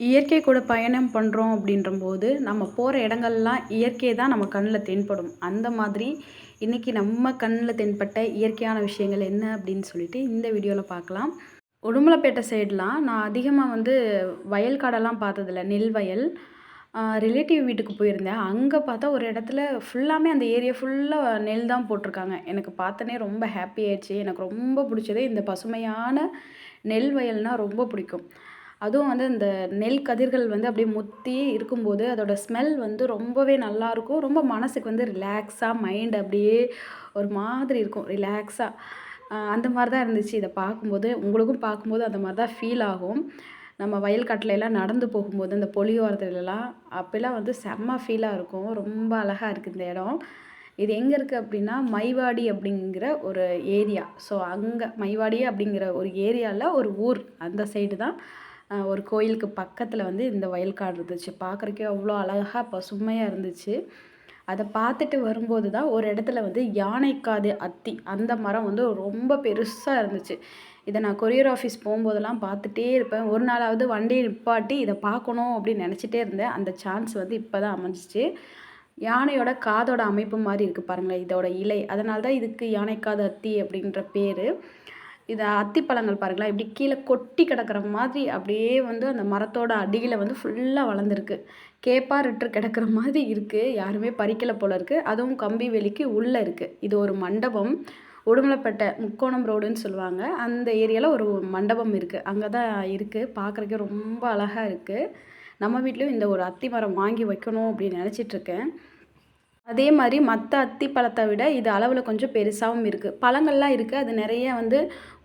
இயற்கை கூட பயணம் பண்ணுறோம் அப்படின்றம்போது நம்ம போகிற இடங்கள்லாம் இயற்கை தான் நம்ம கண்ணில் தென்படும். அந்த மாதிரி இன்றைக்கி நம்ம கண்ணில் தென்பட்ட இயற்கையான விஷயங்கள் என்ன அப்படின்னு சொல்லிட்டு இந்த வீடியோவில் பார்க்கலாம். உடுமலைப்பேட்டை சைடெலாம் நான் அதிகமாக வந்து வயல் காடெல்லாம் பார்த்ததில்ல. நெல் வயல். ரிலேட்டிவ் வீட்டுக்கு போயிருந்தேன். அங்கே பார்த்தா ஒரு இடத்துல ஃபுல்லாமே அந்த ஏரியா ஃபுல்லாக நெல் தான் போட்டிருக்காங்க. எனக்கு பார்த்தனே ரொம்ப ஹாப்பி ஆயிடுச்சு. எனக்கு ரொம்ப பிடிச்சது இந்த பசுமையான நெல் வயல்னால் ரொம்ப பிடிக்கும். அதுவும் வந்து இந்த நெல் கதிர்கள் வந்து அப்படியே முத்தி இருக்கும்போது அதோடய ஸ்மெல் வந்து ரொம்பவே நல்லாயிருக்கும் ரொம்ப மனதுக்கு வந்து ரிலாக்ஸாக மைண்ட் அப்படியே ஒரு மாதிரி இருக்கும். ரிலாக்ஸாக அந்த மாதிரி தான் இருந்துச்சு இதை பார்க்கும்போது. உங்களுக்கும் பார்க்கும்போது அந்த மாதிரி தான் ஃபீல் ஆகும். நம்ம வயல் கட்டலையெல்லாம் நடந்து போகும்போது அந்த பொலியோரத்துலலாம் அப்போல்லாம் வந்து செம்ம ஃபீலாக இருக்கும். ரொம்ப அழகாக இருக்குது இந்த இடம். இது எங்கே இருக்குது அப்படின்னா மைவாடி அப்படிங்கிற ஒரு ஏரியா ஸோ அங்கே மைவாடி அப்படிங்கிற ஒரு ஏரியாவில் ஒரு ஊர். அந்த சைடு தான். ஒரு கோயிலுக்கு பக்கத்தில் வந்து இந்த வயல்காடு இருந்துச்சு. பார்க்குறக்கே அவ்வளோ அழகாக பசுமையாக இருந்துச்சு. அதை பார்த்துட்டு வரும்போது தான் ஒரு இடத்துல வந்து யானைக்காது அத்தி அந்த மரம் வந்து ரொம்ப பெருசாக இருந்துச்சு. இதை நான் கொரியர் ஆஃபீஸ் போகும்போதெல்லாம் பார்த்துட்டே இருப்பேன். ஒரு நாளாவது வண்டியை நிப்பாட்டி இதை பார்க்கணும் அப்படின்னு நினச்சிட்டே இருந்தேன். அந்த சான்ஸ் வந்து இப்போ தான் அமைஞ்சிச்சு. யானையோட காதோட அமைப்பு மாதிரி இருக்குது பாருங்களேன் இதோட இலை. அதனால தான் இதுக்கு யானைக்காது அத்தி அப்படின்ற பேர். இது அத்திப்பழங்கள் பாருங்களேன் இப்படி கீழே கொட்டி கிடக்கிற மாதிரி அப்படியே வந்து அந்த மரத்தோட அடியில் வந்து ஃபுல்லாக வளர்ந்துருக்கு. கேப்பாரிட்டு கிடக்கிற மாதிரி இருக்குது யாருமே பறிக்கலை போல இருக்குது அதுவும் கம்பி வெளிக்கு உள்ளே இருக்குது இது ஒரு மண்டபம். உடுமலைப்பேட்டை முக்கோணம் ரோடுன்னு சொல்லுவாங்க. அந்த ஏரியாவில் ஒரு மண்டபம் இருக்குது அங்கே தான் இருக்குது பார்க்குறக்கே ரொம்ப அழகாக இருக்குது நம்ம வீட்லேயும் இந்த ஒரு அத்தி மரம் வாங்கி வைக்கணும் அப்படின்னு நினச்சிட்ருக்கேன் அதே மாதிரி மற்ற அத்தி பழத்தை விட இது அளவில் கொஞ்சம் பெருசாகவும் இருக்குது பழங்கள்லாம் இருக்குது அது நிறைய வந்து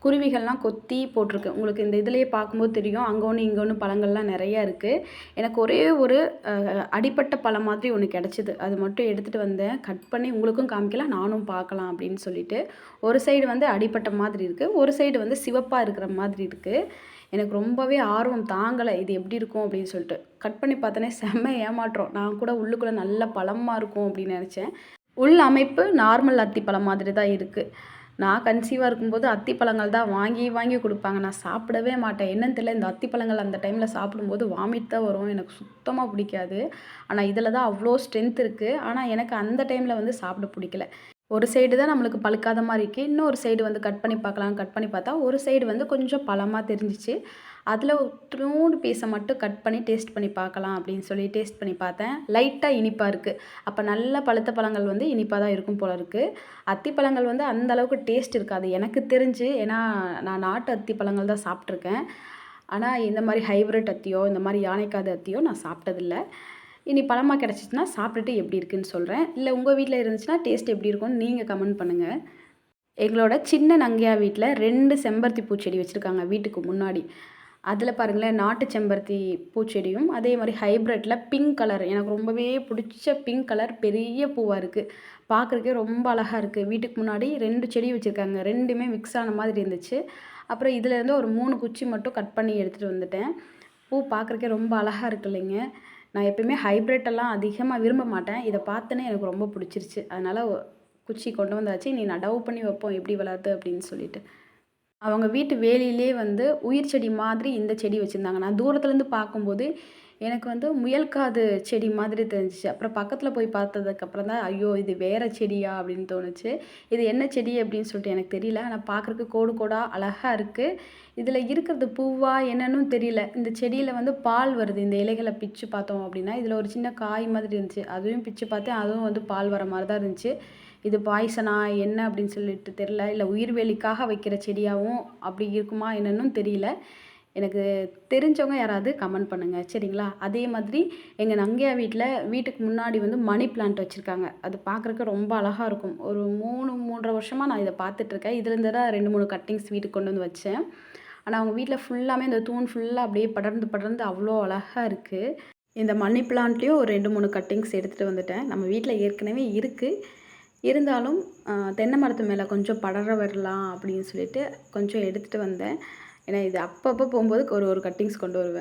குருவிகள்லாம் கொத்தி போட்டிருக்கு. உங்களுக்கு இந்த இதுலேயே பார்க்கும்போது தெரியும். அங்கே ஒன்று இங்கே ஒன்று பழங்கள்லாம் நிறையா இருக்குது எனக்கு ஒரே ஒரு அடிப்பட்ட பழம் மாதிரி ஒன்று கிடச்சிது. அது மட்டும் எடுத்துகிட்டு வந்தேன். கட் பண்ணி உங்களுக்கும் காமிக்கலாம். நானும் பார்க்கலாம் அப்படின்னு சொல்லிட்டு. ஒரு சைடு வந்து அடிப்பட்ட மாதிரி இருக்குது ஒரு சைடு வந்து சிவப்பாக இருக்கிற மாதிரி இருக்குது எனக்கு ரொம்பவே ஆர்வம் தாங்கலை. இது எப்படி இருக்கும் அப்படின்னு சொல்லிட்டு. கட் பண்ணி பார்த்தோன்னே செம்ம ஏமாற்றம். நான் கூட உள்ளுக்குள்ளே நல்ல பழமாக இருக்கும் அப்படின்னு நினச்சேன். உள் அமைப்பு நார்மல் அத்திப்பழம் மாதிரி தான் இருக்குது நான் கன்சீவாக இருக்கும்போது அத்திப்பழங்கள் தான் வாங்கி வாங்கி கொடுப்பாங்க. நான் சாப்பிடவே மாட்டேன். என்னன்னு தெரியல இந்த அத்திப்பழங்கள் அந்த டைமில் சாப்பிடும்போது வாமிட் தான் வரும். எனக்கு சுத்தமாக பிடிக்காது. ஆனால் இதில் தான் அவ்வளோ ஸ்ட்ரென்த் இருக்குது ஆனால் எனக்கு அந்த டைமில் வந்து சாப்பிட பிடிக்கல. ஒரு சைடு தான் நம்மளுக்கு பழுக்காத மாதிரி இருக்குது இன்னொரு சைடு வந்து கட் பண்ணி பார்க்கலாம் கட் பண்ணி பார்த்தா ஒரு சைடு வந்து கொஞ்சம் பழமாக தெரிஞ்சிச்சு. அதில் ஒருத்தரோடு பீஸை மட்டும் கட் பண்ணி டேஸ்ட் பண்ணி பார்க்கலாம் அப்படின்னு சொல்லி டேஸ்ட் பண்ணி பார்த்தேன். லைட்டாக இனிப்பாக இருக்குது அப்போ நல்ல பழுத்த பழங்கள் வந்து இனிப்பாக தான் இருக்கும் போல இருக்குது அத்தி பழங்கள் வந்து அந்த அளவுக்கு டேஸ்ட் இருக்காது. எனக்கு தெரிஞ்சு ஏன்னா நான் நாட்டு அத்தி பழங்கள் தான் சாப்பிட்ருக்கேன் ஆனால் இந்த மாதிரி ஹைப்ரிட் அத்தியோ இந்த மாதிரி யானைக்காது அத்தியோ நான் சாப்பிட்டதில்லை. இனி பழமாக கிடச்சிச்சின்னா சாப்பிட்டுட்டு எப்படி இருக்குன்னு சொல்கிறேன் இல்லை உங்கள் வீட்டில் இருந்துச்சுன்னா டேஸ்ட் எப்படி இருக்கும்னு நீங்கள் கமெண்ட் பண்ணுங்கள் எங்களோட சின்ன நங்கையா வீட்டில் ரெண்டு செம்பருத்தி பூச்செடி வச்சுருக்காங்க வீட்டுக்கு முன்னாடி. அதில் பாருங்களேன் நாட்டு செம்பருத்தி பூச்செடியும் அதே மாதிரி ஹைப்ரிட்டில் பிங்க் கலர் எனக்கு ரொம்பவே பிடிச்ச பிங்க் கலர் பெரிய பூவாக இருக்குது பார்க்குறக்கே ரொம்ப அழகாக இருக்குது வீட்டுக்கு முன்னாடி ரெண்டு செடி வச்சுருக்காங்க. ரெண்டுமே மிக்ஸ் ஆன மாதிரி இருந்துச்சு. அப்புறம் இதுலேருந்து ஒரு மூணு குச்சி மட்டும் கட் பண்ணி எடுத்துகிட்டு வந்துட்டேன். பூ பார்க்குறக்கே ரொம்ப அழகாக இருக்கு இல்லைங்க. நான் எப்பயுமே ஹைப்ரிட்டெல்லாம் அதிகமாக விரும்ப மாட்டேன். இதை பார்த்தோன்னே எனக்கு ரொம்ப பிடிச்சிருச்சு. அதனால் குச்சி கொண்டு வந்தாச்சு. நீ நடவு பண்ணி வைப்போம். எப்படி வளருது அப்படின்னு சொல்லிட்டு. அவங்க வீட்டு வேலியிலே வந்து உயிர் செடி மாதிரி இந்த செடி வச்சுருந்தாங்க. நான் தூரத்துலேருந்து பார்க்கும்போது எனக்கு வந்து முயல்காது செடி மாதிரி தெரிஞ்சிச்சு. அப்புறம் பக்கத்தில் போய் பார்த்ததுக்கப்புறம் தான் ஐயோ இது வேறு செடியா? அப்படின்னு தோணுச்சு. இது என்ன செடி? அப்படின்னு சொல்லிட்டு எனக்கு தெரியல. ஆனால் பார்க்குறக்கு கோடு கோடாக அழகாக இருக்குது இதில் இருக்கிறது பூவா என்னன்னு தெரியல. இந்த செடியில் வந்து பால் வருது. இந்த இலைகளை பிச்சு பார்த்தோம் அப்படின்னா இதில் ஒரு சின்ன காய் மாதிரி இருந்துச்சு. அதுவும் பிச்சு பார்த்தேன். அதுவும் வந்து பால் வர மாதிரி தான் இருந்துச்சு. இது பாய்சனா என்ன அப்படின்னு சொல்லிட்டு தெரில இல்லை உயிர்வேலிக்காக வைக்கிற செடியாகவும் அப்படி இருக்குமா என்னன்னு தெரியல. எனக்கு தெரிஞ்சவங்க யாராவது கமெண்ட் பண்ணுங்கள் சரிங்களா? அதே மாதிரி எங்கள் நங்கையா வீட்டில் வீட்டுக்கு முன்னாடி வந்து மணி பிளான்ட் வச்சுருக்காங்க. அது பார்க்குறக்கு ரொம்ப அழகாக இருக்கும். ஒரு மூணு மூன்றரை வருஷமாக நான் இதை பார்த்துட்ருக்கேன். இதுலேருந்து தான் ரெண்டு மூணு கட்டிங்ஸ் வீட்டுக்கு கொண்டு வந்து வச்சேன். ஆனால் அவங்க வீட்டில் ஃபுல்லாமே இந்த தூண் ஃபுல்லாக அப்படியே படர்ந்து படர்ந்து அவ்வளோ அழகாக இருக்குது இந்த மணி பிளான்ட்லேயும் ஒரு ரெண்டு மூணு கட்டிங்ஸ் எடுத்துகிட்டு வந்துட்டேன். நம்ம வீட்டில் ஏற்கனவே இருக்குது இருந்தாலும் தென்னை மரத்து மேலே கொஞ்சம் படர வரலாம் அப்படின்னு சொல்லிட்டு கொஞ்சம் எடுத்துகிட்டு வந்தேன். ஏன்னா இது அப்பப்போ போகும்போது ஒரு ஒரு கட்டிங்ஸ் கொண்டு வருவேன்.